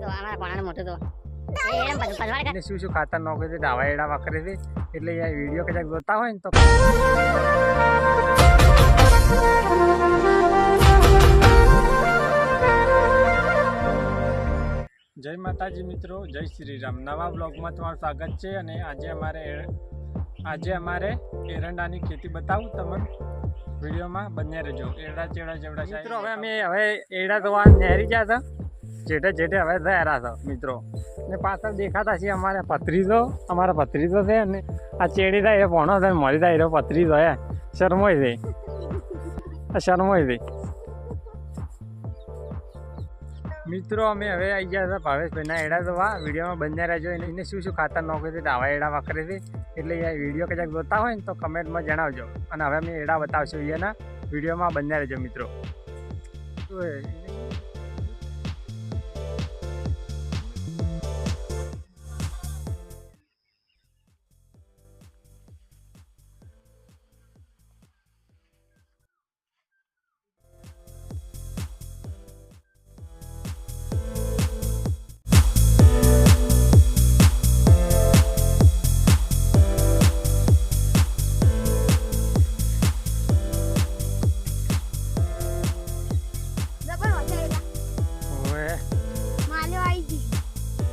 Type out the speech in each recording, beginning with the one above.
તો અમારા કોણાનું મોટું તો એ એમ બધું પલવાડ એને શું શું ખાતર નાખ્યું છે ડાવા એડા વાકરે છે. એટલે વીડિયો કદાચ જોતા હોય ને તો. જય માતાજી મિત્રો જય શ્રી રામ. નવા બ્લોગમાં તમારું સ્વાગત છે અને આજે અમારે આજે અમારે એરંડાની ખેતી બતાવું તમને. વિડીયોમાં બંને રહેજો. એરડા ચેડા જેવડા છે મિત્રો હવે અમે હવે એરડા ધોવા નહેરી ગયા હતા. જેઠે જેઠે હવે થયા છો, મિત્રો. ને પાછળ દેખાતા છે અમારે પથરીજો અમારા પથરીજો છે અને આ ચેડી થાય, એ ભણો છે મરી થાય એ પથરીજો હે. શરમોય છે. આ શરમોય છે. મિત્રો, અમે હવે આવી ગયા હતા ભાવેશભાઈના એડા જોવા. વિડીયોમાં બંને રહેજો. એને શું શું ખાતર નાખ્યું છે આવા એડા વાકરે છે. એટલે એ વીડિયો કદાચ જોતા હોય ને તો કમેન્ટમાં જણાવજો. અને હવે અમે એડા બતાવશું એના વિડીયોમાં બંને રહેજો, મિત્રો. શું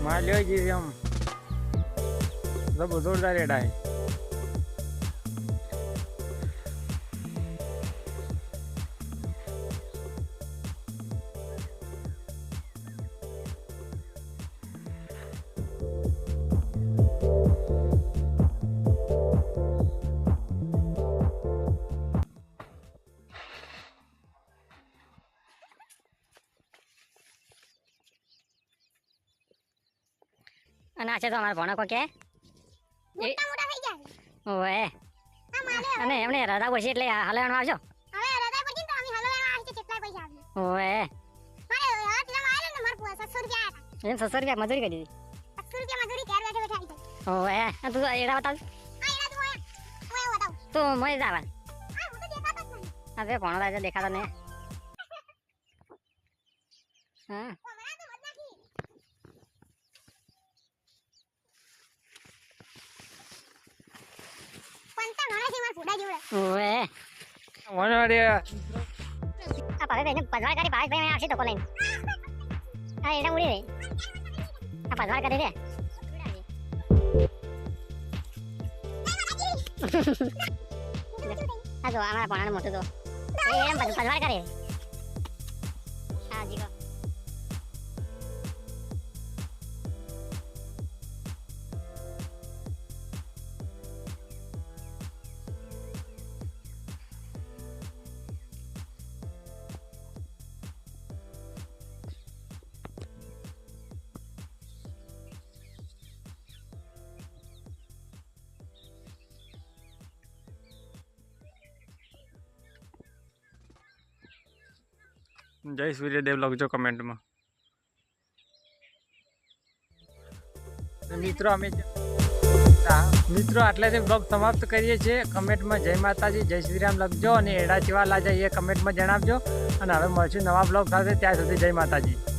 માલ્યો જેવી આમ. જબો જોરદાર એડા અને આ છે તો અમારા ભણકો કે? મોટા મોટા થઈ જાય ઓએ આ. અને એમને રાધા પછી એટલે હલવાનું આવજો. હવે રાધા પછી તો અમે હલવાના આવશે કેટલા પૈસા આવી ઓએ મારે હાથ જમા આવેલો ને મારા પુઆ 700 રૂપિયા આયા એમ 700 રૂપિયા મજૂરી કરી દીધી? હતા. 700 રૂપિયા મજૂરી ઘેર બેઠે બેઠા આવી. ઓએ અને તું એડા બતાવ. આ એડા તું ઓએ ઓએ બતાવ. તું મય જાવા આ હું તો દેખાતો જ નહીં. હવે ભણવા ભણો છે દેખાતો ને હા ઓ, મને તો મત નાખી. પંતા ઘણા છે મારા ફોડા આ કરી ભાઈ ભાઈ તો લઈને હા એડા ઉડી આ પધવાડ કરી રે આ જો. અમારા મોટું તો એમ બધું પધવાડ કરે. હા, જીગો. જય સૂર્યદેવ લખજો કમેન્ટમાં. મિત્રો, અમે મિત્રો આટલાથી બ્લોગ સમાપ્ત કરીએ છીએ. કમેન્ટમાં જય માતાજી, જય શ્રીરામ લખજો અને એડા ચીવા લાજા, એ કમેન્ટમાં જણાવજો. અને હવે મળશું નવા બ્લોગ સાથે. ત્યાં સુધી જય માતાજી.